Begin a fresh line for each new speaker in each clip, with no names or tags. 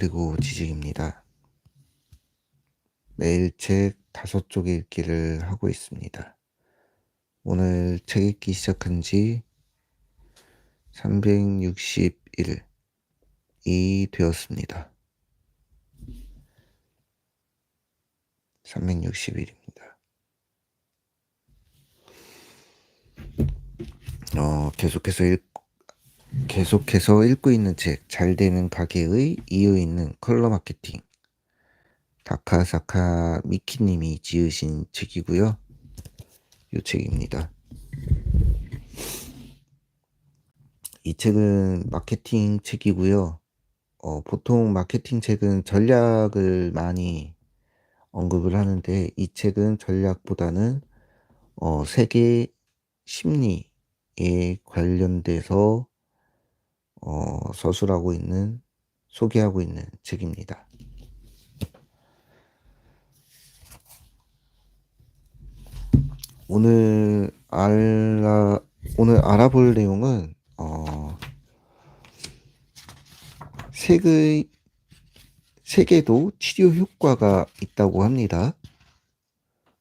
뜨고 지직입니다. 매일 책 다섯 쪽 읽기를 하고 있습니다. 오늘 책 읽기 시작한 지 361일이 되었습니다. 360일입니다. 어, 계속해서 읽, 계속해서 읽고 있는 책, 잘 되는 가게의 이유 있는 컬러 마케팅. 다카사카 미키님이 지으신 책이고요. 이 책입니다. 이 책은 마케팅 책이고요. 어, 보통 마케팅 책은 전략을 많이 언급을 하는데 이 책은 전략보다는 어, 세계 심리에 관련돼서 어, 서술하고 있는 소개하고 있는 책입니다. 오늘 알아 오늘 알아볼 내용은 어, 색의 색에도 치료 효과가 있다고 합니다.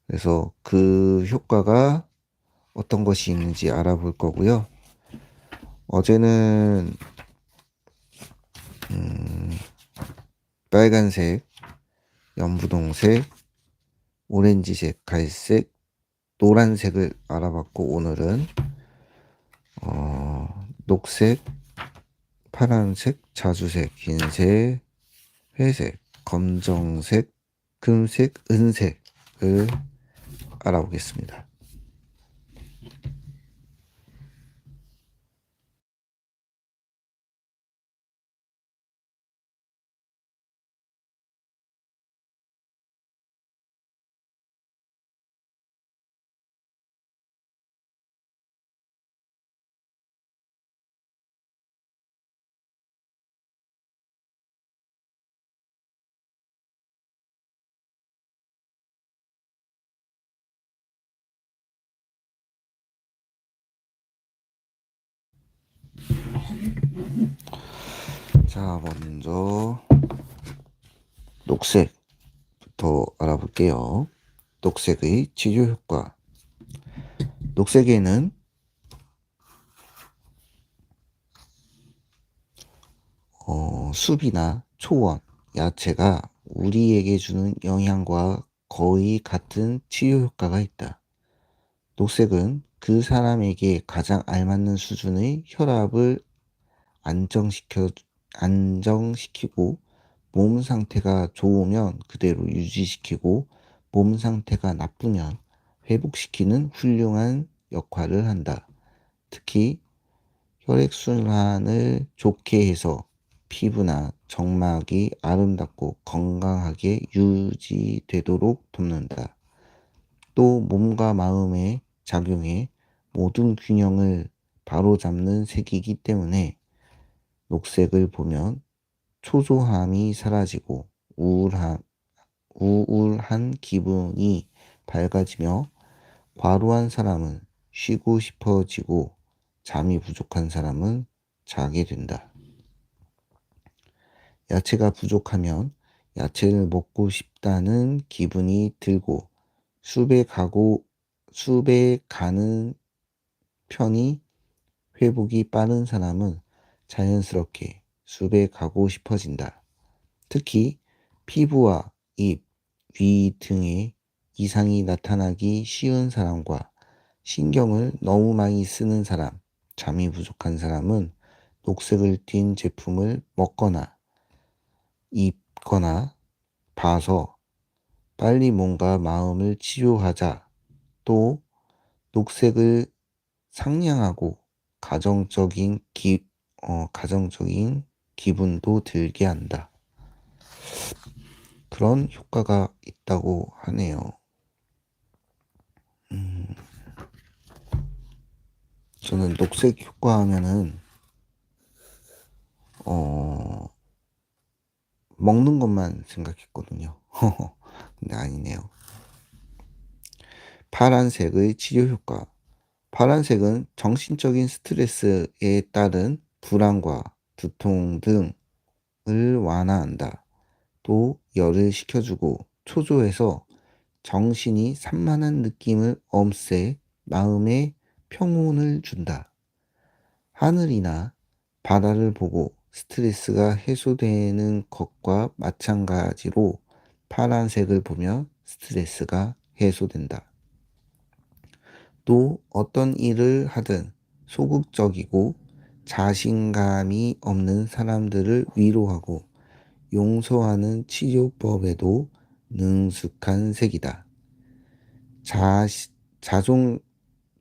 그래서 그 효과가 어떤 것이 있는지 알아볼 거고요. 어제는 음, 빨간색, 연분홍색, 오렌지색, 갈색, 노란색을 알아봤고 오늘은 어, 녹색, 파란색, 자주색, 흰색, 회색, 검정색, 금색, 은색을 알아보겠습니다. 자, 먼저 녹색부터 알아볼게요. 녹색의 치료 효과. 녹색에는 어, 숲이나 초원, 야채가 우리에게 주는 영향과 거의 같은 치유 효과가 있다. 녹색은 그 사람에게 가장 알맞는 수준의 혈압을 안정시켜, 안정시키고 몸 상태가 좋으면 그대로 유지시키고 몸 상태가 나쁘면 회복시키는 훌륭한 역할을 한다. 특히 혈액순환을 좋게 해서 피부나 정막이 아름답고 건강하게 유지되도록 돕는다. 또 몸과 마음의 작용해 모든 균형을 바로잡는 색이기 때문에 녹색을 보면 초조함이 사라지고 우울한, 우울한 기분이 밝아지며 과로한 사람은 쉬고 싶어지고 잠이 부족한 사람은 자게 된다. 야채가 부족하면 야채를 먹고 싶다는 기분이 들고 숲에 가고 숲에 가는 편이 회복이 빠른 사람은 자연스럽게 숲에 가고 싶어진다. 특히 피부와 입, 위 등에 이상이 나타나기 쉬운 사람과 신경을 너무 많이 쓰는 사람, 잠이 부족한 사람은 녹색을 띤 제품을 먹거나 입거나 봐서 빨리 뭔가 마음을 치료하자. 또 녹색을 상냥하고 가정적인 기, 어, 가정적인 기분도 들게 한다. 그런 효과가 있다고 하네요. 음, 저는 녹색 효과 하면은, 어, 먹는 것만 생각했거든요. 근데 아니네요. 파란색의 치료 효과. 파란색은 정신적인 스트레스에 따른 불안과 두통 등의 완화한다. 또 열을 식혀주고 초조해서 정신이 산만한 느낌을 없애 마음에 평온을 준다. 하늘이나 바다를 보고 스트레스가 해소되는 것과 마찬가지로 파란색을 보면 스트레스가 해소된다. 또 어떤 일을 하든 소극적이고 자신감이 없는 사람들을 위로하고 용서하는 치료법에도 능숙한 색이다. 자, 자존,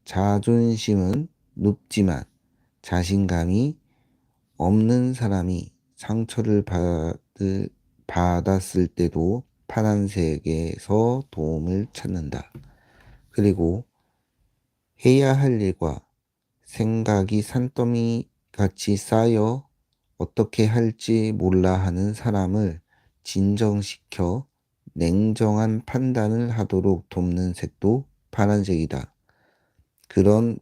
자존심은 높지만 자신감이 없는 사람이 상처를 받을, 받았을 때도 파란색에서 도움을 찾는다. 그리고 해야 할 일과 생각이 산더미 같이 쌓여 어떻게 할지 몰라 하는 사람을 진정시켜 냉정한 판단을 하도록 돕는 색도 파란색이다. 그런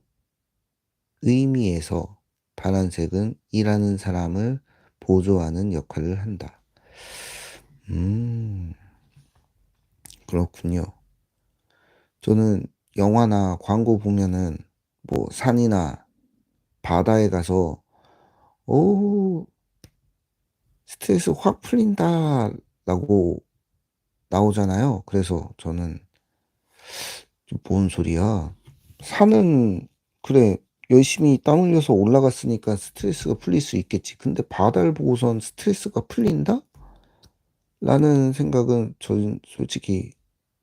의미에서 파란색은 일하는 사람을 보조하는 역할을 한다. 음, 그렇군요. 저는 영화나 광고 보면은 뭐 산이나 바다에 가서 오 스트레스 확 풀린다 라고 나오잖아요. 그래서 저는 뭔 소리야? 산은 그래 열심히 땀 흘려서 올라갔으니까 스트레스가 풀릴 수 있겠지. 근데 바다를 보고선 스트레스가 풀린다? 라는 생각은 저는 솔직히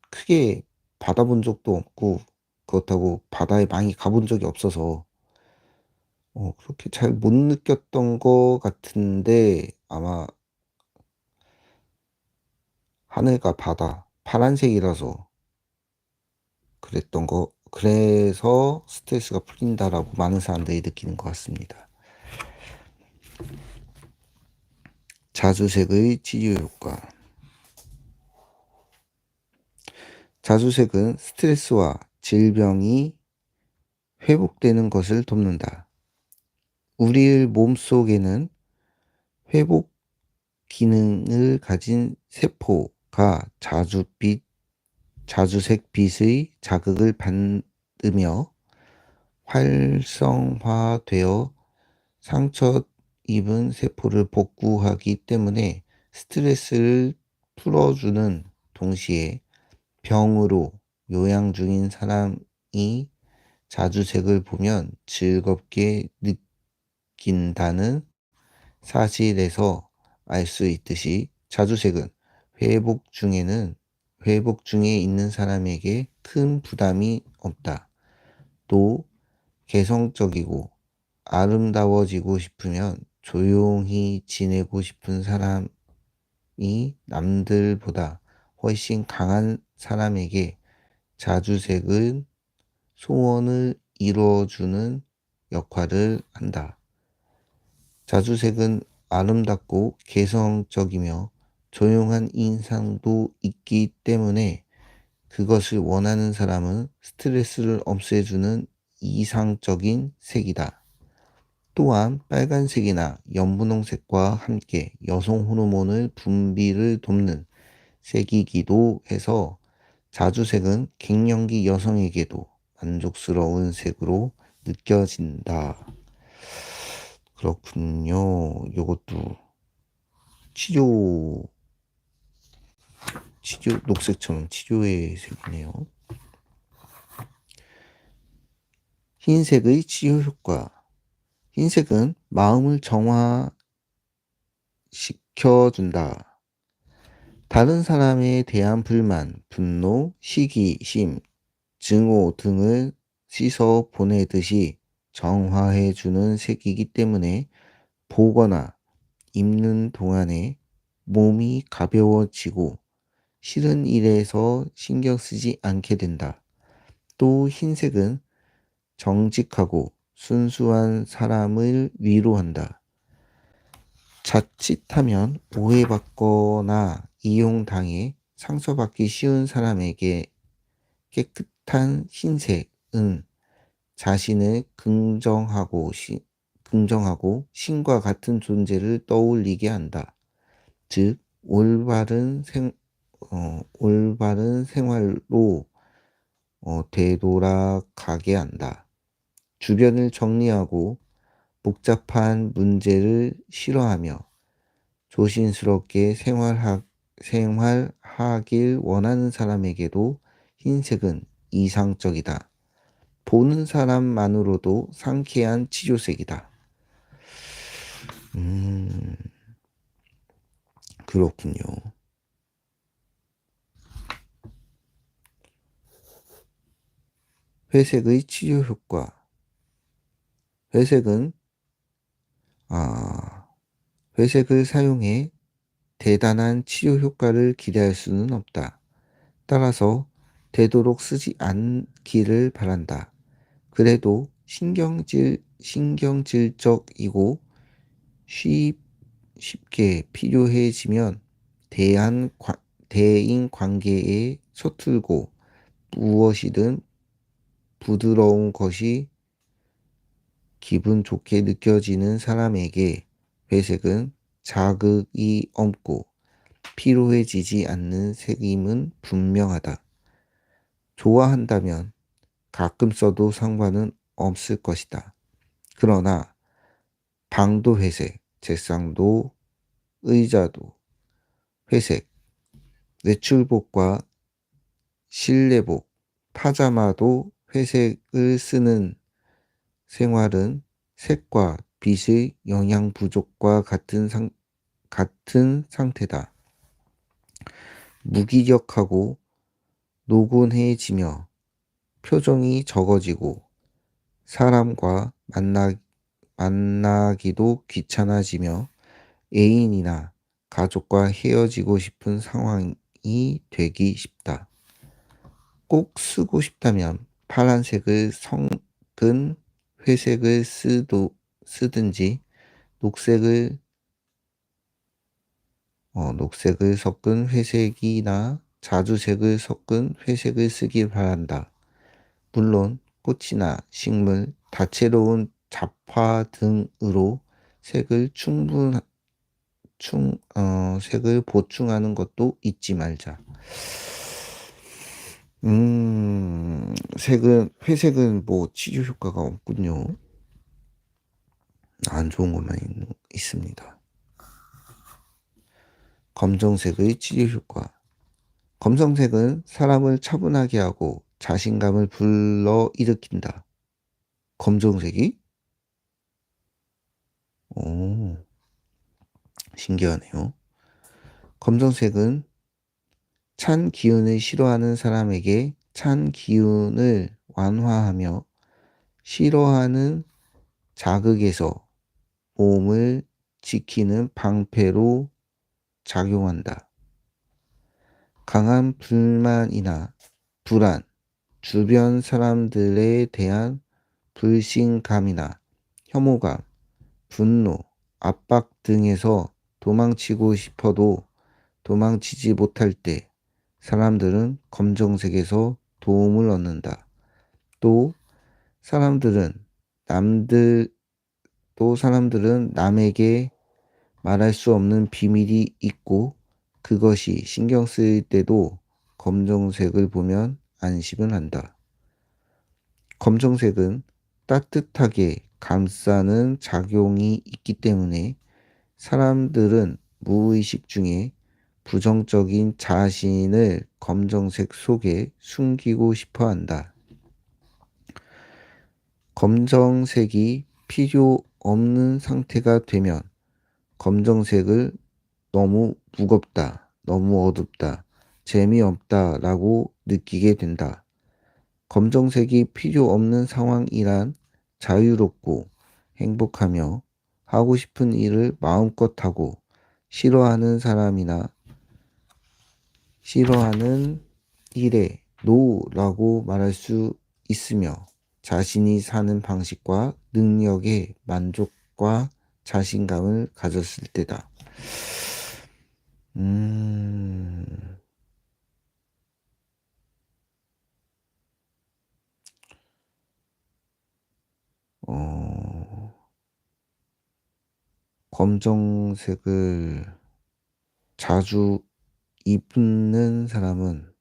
크게 받아본 적도 없고 그렇다고 바다에 많이 가본 적이 없어서 어, 그렇게 잘 못 느꼈던 것 같은데 아마 하늘과 바다 파란색이라서 그랬던 거 그래서 스트레스가 풀린다라고 많은 사람들이 느끼는 것 같습니다. 자주색의 치유 효과 자주색은 스트레스와 질병이 회복되는 것을 돕는다. 우리의 몸 속에는 회복 기능을 가진 세포가 자주빛, 자주색 빛의 자극을 받으며 활성화되어 상처 입은 세포를 복구하기 때문에 스트레스를 풀어주는 동시에 병으로 요양 중인 사람이 자주색을 보면 즐겁게 느 낀다는 사실에서 알 수 있듯이 자주색은 회복 중에는 회복 중에 있는 사람에게 큰 부담이 없다. 또 개성적이고 아름다워지고 싶으면 조용히 지내고 싶은 사람이 남들보다 훨씬 강한 사람에게 자주색은 소원을 이루어주는 역할을 한다. 자주색은 아름답고 개성적이며 조용한 인상도 있기 때문에 그것을 원하는 사람은 스트레스를 없애주는 이상적인 색이다. 또한 빨간색이나 연분홍색과 함께 여성 호르몬을 분비를 돕는 색이기도 해서 자주색은 갱년기 여성에게도 만족스러운 색으로 느껴진다. 그렇군요. 이것도 치료, 치료, 녹색처럼 치료의 색이네요. 흰색의 치유 효과. 흰색은 마음을 정화시켜준다. 다른 사람에 대한 불만, 분노, 시기 심, 증오 등을 씻어 보내듯이 정화해주는 색이기 때문에 보거나 입는 동안에 몸이 가벼워지고 싫은 일에서 신경 쓰지 않게 된다. 또 흰색은 정직하고 순수한 사람을 위로한다. 자칫하면 오해받거나 이용당해 상처받기 쉬운 사람에게 깨끗한 흰색은 자신을 긍정하고, 시, 긍정하고 신과 같은 존재를 떠올리게 한다. 즉 올바른 생 어 올바른 생활로 어 되돌아가게 한다. 주변을 정리하고 복잡한 문제를 싫어하며 조심스럽게 생활하 생활하길 원하는 사람에게도 흰색은 이상적이다. 보는 사람만으로도 상쾌한 치료색이다. 음, 그렇군요. 회색의 치료 효과. 회색은 아, 회색을 사용해 대단한 치료 효과를 기대할 수는 없다. 따라서 되도록 쓰지 않기를 바란다. 그래도 신경질, 신경질적이고 쉽, 쉽게 필요해지면 대한, 대인 관계에 서툴고 무엇이든 부드러운 것이 기분 좋게 느껴지는 사람에게 회색은 자극이 없고 피로해지지 않는 색임은 분명하다. 좋아한다면 가끔 써도 상관은 없을 것이다. 그러나 방도 회색, 책상도 의자도 회색, 외출복과 실내복, 파자마도 회색을 쓰는 생활은 색과 빛의 영양 부족과 같은 상, 같은 상태다. 무기력하고 노곤해지며 표정이 적어지고 사람과 만나, 만나기도 귀찮아지며 애인이나 가족과 헤어지고 싶은 상황이 되기 쉽다. 꼭 쓰고 싶다면 파란색을 섞은 회색을 쓰도, 쓰든지 녹색을 어, 녹색을 섞은 회색이나 자주색을 섞은 회색을 쓰길 바란다. 물론 꽃이나 식물, 다채로운 잡화 등으로 색을 충분 충 어, 색을 보충하는 것도 잊지 말자. 음, 색은 회색은 뭐 치료 효과가 없군요. 안 좋은 것만 있, 있습니다. 검정색의 치료 효과. 검정색은 사람을 차분하게 하고 자신감을 불러 일으킨다. 검정색이? 오, 신기하네요. 검정색은 찬 기운을 싫어하는 사람에게 찬 기운을 완화하며 싫어하는 자극에서 몸을 지키는 방패로 작용한다. 강한 불만이나 불안, 주변 사람들에 대한 불신감이나 혐오감, 분노, 압박 등에서 도망치고 싶어도 도망치지 못할 때 사람들은 검정색에서 도움을 얻는다. 또 사람들은 남들 또 사람들은 남에게 말할 수 없는 비밀이 있고 그것이 신경 쓰일 때도 검정색을 보면 안심을 한다. 검정색은 따뜻하게 감싸는 작용이 있기 때문에 사람들은 무의식 중에 부정적인 자신을 검정색 속에 숨기고 싶어 한다. 검정색이 필요 없는 상태가 되면 검정색을 너무 무겁다, 너무 어둡다, 재미없다 라고 느끼게 된다. 검정색이 필요 없는 상황이란 자유롭고 행복하며 하고 싶은 일을 마음껏 하고 싫어하는 사람이나 싫어하는 일에 노라고 말할 수 있으며 자신이 사는 방식과 능력에 만족과 자신감을 가졌을 때다. 음, 검정색을 자주 입는 사람은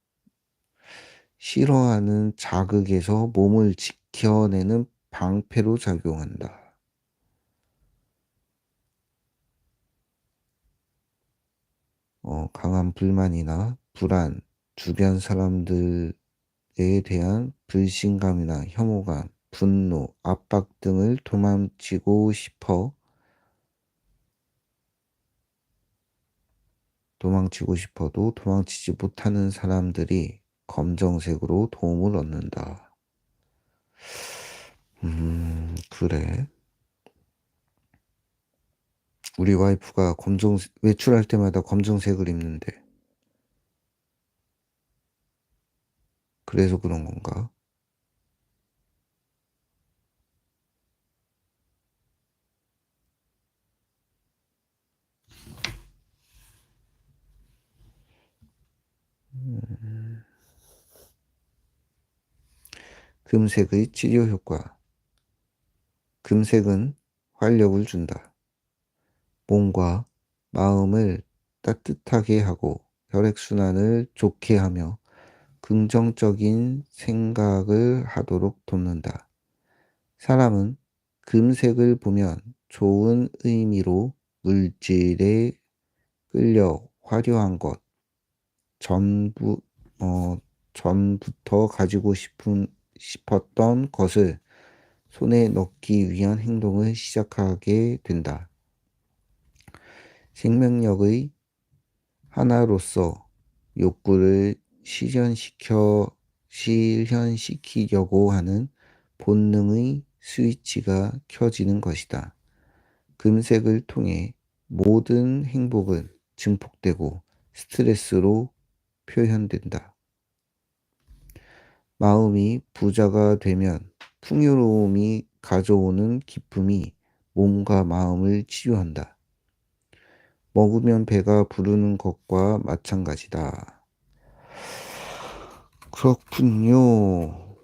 싫어하는 자극에서 몸을 지켜내는 방패로 작용한다. 어, 강한 불만이나 불안, 주변 사람들에 대한 불신감이나 혐오감, 분노, 압박 등을 도망치고 싶어 도망치고 싶어도 도망치지 못하는 사람들이 검정색으로 도움을 얻는다. 음, 그래. 우리 와이프가 검정, 외출할 때마다 검정색을 입는데. 그래서 그런 건가? 금색의 치료 효과. 금색은 활력을 준다. 몸과 마음을 따뜻하게 하고 혈액순환을 좋게 하며 긍정적인 생각을 하도록 돕는다. 사람은 금색을 보면 좋은 의미로 물질에 끌려 화려한 것, 전부, 어, 전부터 가지고 싶은, 싶었던 것을 손에 넣기 위한 행동을 시작하게 된다. 생명력의 하나로서 욕구를 실현시켜, 실현시키려고 하는 본능의 스위치가 켜지는 것이다. 금색을 통해 모든 행복은 증폭되고 스트레스로 표현된다. 마음이 부자가 되면 풍요로움이 가져오는 기쁨이 몸과 마음을 치유한다. 먹으면 배가 부르는 것과 마찬가지다. 그렇군요.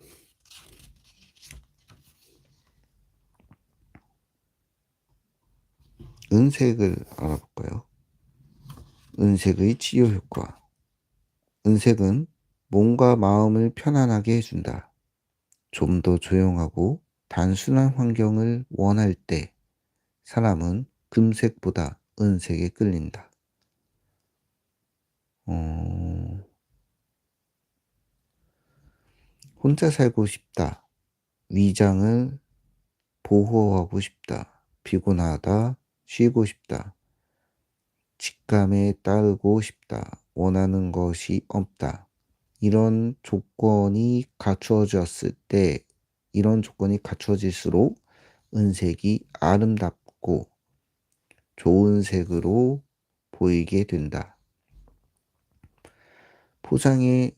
은색을 알아볼까요? 은색의 치유 효과. 은색은 몸과 마음을 편안하게 해준다. 좀 더 조용하고 단순한 환경을 원할 때 사람은 금색보다 은색에 끌린다. 어... 혼자 살고 싶다. 위장을 보호하고 싶다. 피곤하다. 쉬고 싶다. 직감에 따르고 싶다. 원하는 것이 없다. 이런 조건이 갖추어졌을 때, 이런 조건이 갖추어질수록 은색이 아름답고 좋은 색으로 보이게 된다. 포장에,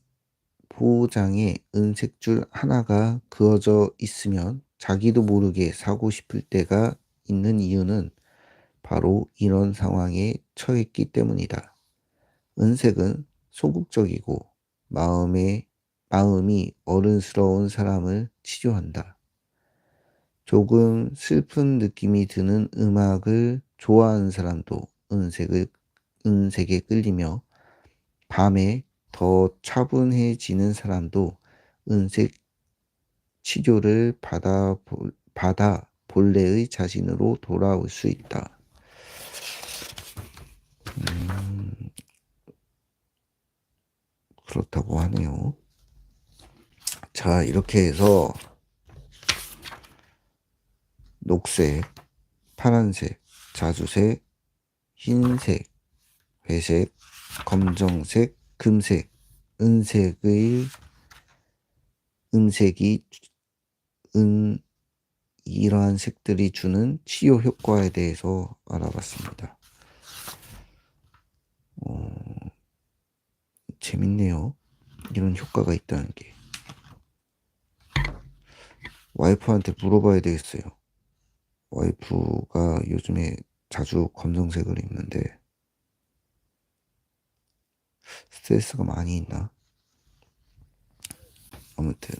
포장에 은색줄 하나가 그어져 있으면 자기도 모르게 사고 싶을 때가 있는 이유는 바로 이런 상황에 처했기 때문이다. 은색은 소극적이고 마음에, 마음이 어른스러운 사람을 치료한다. 조금 슬픈 느낌이 드는 음악을 좋아하는 사람도 은색을, 은색에 끌리며 밤에 더 차분해지는 사람도 은색 치료를 받아, 받아 본래의 자신으로 돌아올 수 있다. 음, 그렇다고 하네요. 자, 이렇게 해서 녹색, 파란색, 자주색, 흰색, 회색, 검정색, 금색, 은색의 은색이 은 이러한 색들이 주는 치유 효과에 대해서 알아봤습니다. 어, 재밌네요. 이런 효과가 있다는 게. 와이프한테 물어봐야 되겠어요. 와이프가 요즘에 자주 검정색을 입는데 스트레스가 많이 있나? 아무튼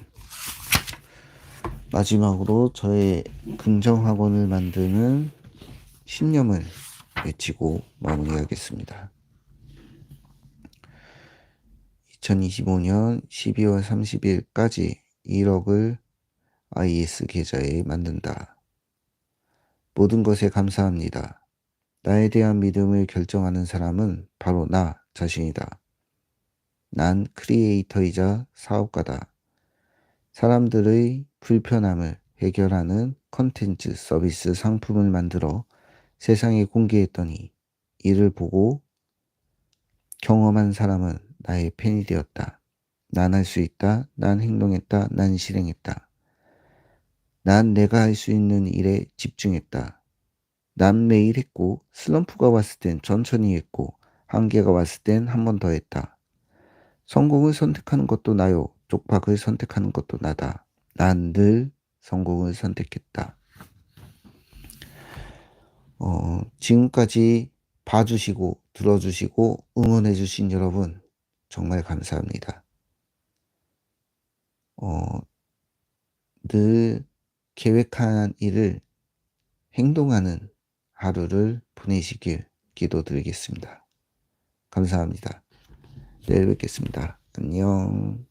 마지막으로 저의 긍정학원을 만드는 신념을 외치고 마무리하겠습니다. 2025년 12월 30일까지 1억을 IS 계좌에 만든다. 모든 것에 감사합니다. 나에 대한 믿음을 결정하는 사람은 바로 나 자신이다. 난 크리에이터이자 사업가다. 사람들의 불편함을 해결하는 컨텐츠 서비스 상품을 만들어 세상에 공개했더니 이를 보고 경험한 사람은 나의 팬이 되었다. 난 할 수 있다. 난 행동했다. 난 실행했다. 난 내가 할 수 있는 일에 집중했다. 난 매일 했고 슬럼프가 왔을 땐 천천히 했고 한계가 왔을 땐 한 번 더 했다. 성공을 선택하는 것도 나요. 쪽박을 선택하는 것도 나다. 난 늘 성공을 선택했다. 어, 지금까지 봐주시고 들어주시고 응원해주신 여러분 정말 감사합니다. 어, 늘 계획한 일을 행동하는 하루를 보내시길 기도드리겠습니다. 감사합니다. 내일 뵙겠습니다. 안녕.